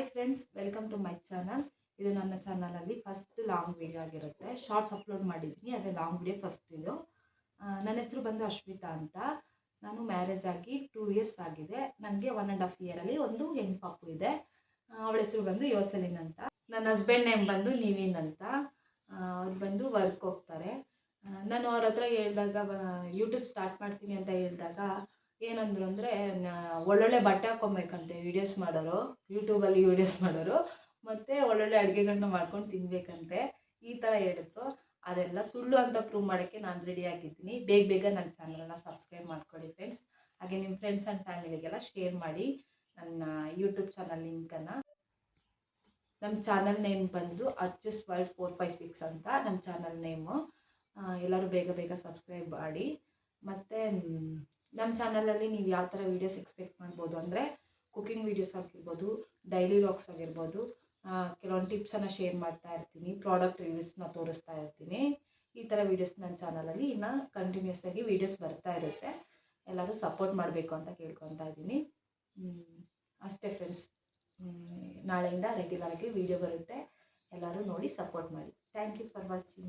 Hi friends welcome to my channel ಇದು ನನ್ನ ಚಾನಲಲ್ಲಿ ಫಸ್ಟ್ ಲಾಂಗ್ ವಿಡಿಯೋ ಆಗಿರುತ್ತೆ. ಶಾರ್ಟ್ಸ್ ಅಪ್ಲೋಡ್ ಮಾಡಿದ್ದೀನಿ, ಅದೇ ಲಾಂಗ್ ವಿಡಿಯೋ ಫಸ್ಟ್ ಇದು. ನನ್ನ ಹೆಸರು ಬಂದು ಅಶ್ವಿತಾ ಅಂತ. ನಾನು ಮ್ಯಾರೇಜ್ ಆಗಿ ಟೂ ಇಯರ್ಸ್ ಆಗಿದೆ. ನನಗೆ ಒನ್ ಆ್ಯಂಡ್ ಹಾಫ್ ಇಯರಲ್ಲಿ ಒಂದು ಹೆಣ್ಣು ಪಾಪು ಇದೆ ಅವಳ ಹೆಸರು ಬಂದು ಯೋಸಲಿನ್ ಅಂತ. ನನ್ನ ಹಸ್ಬೆಂಡ್ ನೇಮ್ ಬಂದು ನಿವಿನ್ ಅಂತ. ಅವ್ರು ಬಂದು ವರ್ಕ್ ಹೋಗ್ತಾರೆ. ನಾನು ಅವ್ರ ಹತ್ರ ಹೇಳಿದಾಗ ಯೂಟ್ಯೂಬ್ ಸ್ಟಾರ್ಟ್ ಮಾಡ್ತೀನಿ ಅಂತ ಹೇಳಿದಾಗ ಏನಂದ್ರು ಅಂದರೆ ಒಳ್ಳೊಳ್ಳೆ ಬಟ್ಟೆ ಹಾಕೊಬೇಕಂತೆ ವೀಡಿಯೋಸ್ ಮಾಡೋರು ಯೂಟ್ಯೂಬಲ್ಲಿ ವೀಡಿಯೋಸ್ ಮಾಡೋರು. ಮತ್ತು ಒಳ್ಳೊಳ್ಳೆ ಅಡುಗೆಗಳನ್ನ ಮಾಡ್ಕೊಂಡು ತಿನ್ನಬೇಕಂತೆ ಈ ಥರ ಹೇಳಿದ್ರು. ಅದೆಲ್ಲ ಸುಳ್ಳು ಅಂತ ಪ್ರೂವ್ ಮಾಡೋಕ್ಕೆ ನಾನು ರೆಡಿ ಆಗಿದ್ದೀನಿ. ಬೇಗ ಬೇಗ ನನ್ನ ಚಾನಲನ್ನು ಸಬ್ಸ್ಕ್ರೈಬ್ ಮಾಡ್ಕೊಳ್ಳಿ ಫ್ರೆಂಡ್ಸ್ ಹಾಗೆ ನಿಮ್ಮ ಫ್ರೆಂಡ್ಸ್ ಆ್ಯಂಡ್ ಫ್ಯಾಮಿಲಿಗೆಲ್ಲ ಶೇರ್ ಮಾಡಿ ನನ್ನ ಯೂಟ್ಯೂಬ್ ಚಾನಲ್ ಲಿಂಕನ್ನು ನಮ್ಮ ಚಾನಲ್ ನೇಮ್ ಬಂದು Achus world four five six ಅಂತ ನಮ್ಮ ಚಾನಲ್ ನೇಮು ಎಲ್ಲರೂ ಬೇಗ ಬೇಗ ಸಬ್ಸ್ಕ್ರೈಬ್ ಮಾಡಿ. ಮತ್ತು ನಮ್ಮ ಚಾನಲಲ್ಲಿ ನೀವು ಯಾವ ಥರ ವೀಡಿಯೋಸ್ ಎಕ್ಸ್ಪೆಕ್ಟ್ ಮಾಡ್ಬೋದು ಅಂದರೆ ಕುಕಿಂಗ್ ವೀಡಿಯೋಸ್ ಆಗಿರ್ಬೋದು ಡೈಲಿ ವ್ಲಾಗ್ಸ್ ಆಗಿರ್ಬೋದು ಕೆಲವೊಂದು ಟಿಪ್ಸನ್ನು ಶೇರ್ ಮಾಡ್ತಾ ಇರ್ತೀನಿ ಪ್ರಾಡಕ್ಟ್ ರಿವ್ಯೂಸ್ನ ತೋರಿಸ್ತಾ ಇರ್ತೀನಿ. ಈ ಥರ ವೀಡಿಯೋಸ್ ನನ್ನ ಚಾನಲಲ್ಲಿ ಇನ್ನು ಕಂಟಿನ್ಯೂಸ್ ಆಗಿ ವೀಡಿಯೋಸ್ ಬರ್ತಾ ಇರುತ್ತೆ. ಎಲ್ಲರೂ ಸಪೋರ್ಟ್ ಮಾಡಬೇಕು ಅಂತ ಕೇಳ್ಕೊತಾ ಇದ್ದೀನಿ. ಅಷ್ಟೇ ಫ್ರೆಂಡ್ಸ್ ನಾಳೆಯಿಂದ ರೆಗ್ಯುಲರಾಗಿ ವೀಡಿಯೋ ಬರುತ್ತೆ. ಎಲ್ಲರೂ ನೋಡಿ ಸಪೋರ್ಟ್ ಮಾಡಿ. Thank you for watching